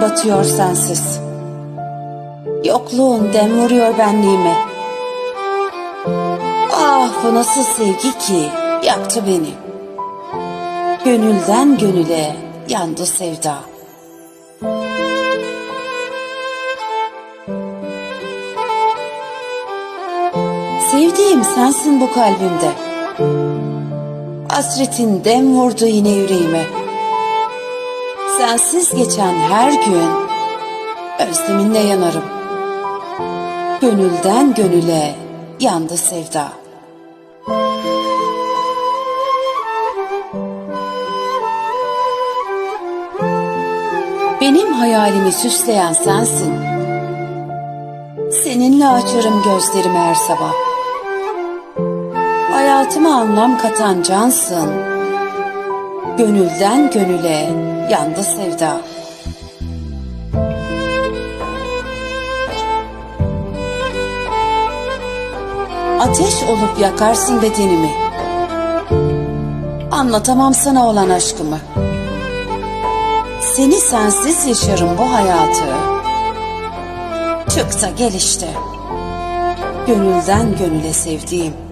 batıyor sensiz. Yokluğun dem vuruyor benliğime. Ah bu nasıl sevgi ki yaktı beni. Gönülden gönüle yandı sevda. Sevdiğim sensin bu kalbimde. Hasretin dem vurdu yine yüreğime. Sensiz geçen her gün özleminle yanarım. Gönülden gönüle yandı sevda. Benim hayalimi süsleyen sensin. Seninle açarım gözlerimi her sabah. Hayatıma anlam katan cansın. Gönülden gönüle yandı sevda. Ateş olup yakarsın bedenimi. Anlatamam sana olan aşkımı. Seni sensiz yaşarım bu hayatı. Çık da gel işte. Gönülden gönüle sevdiğim.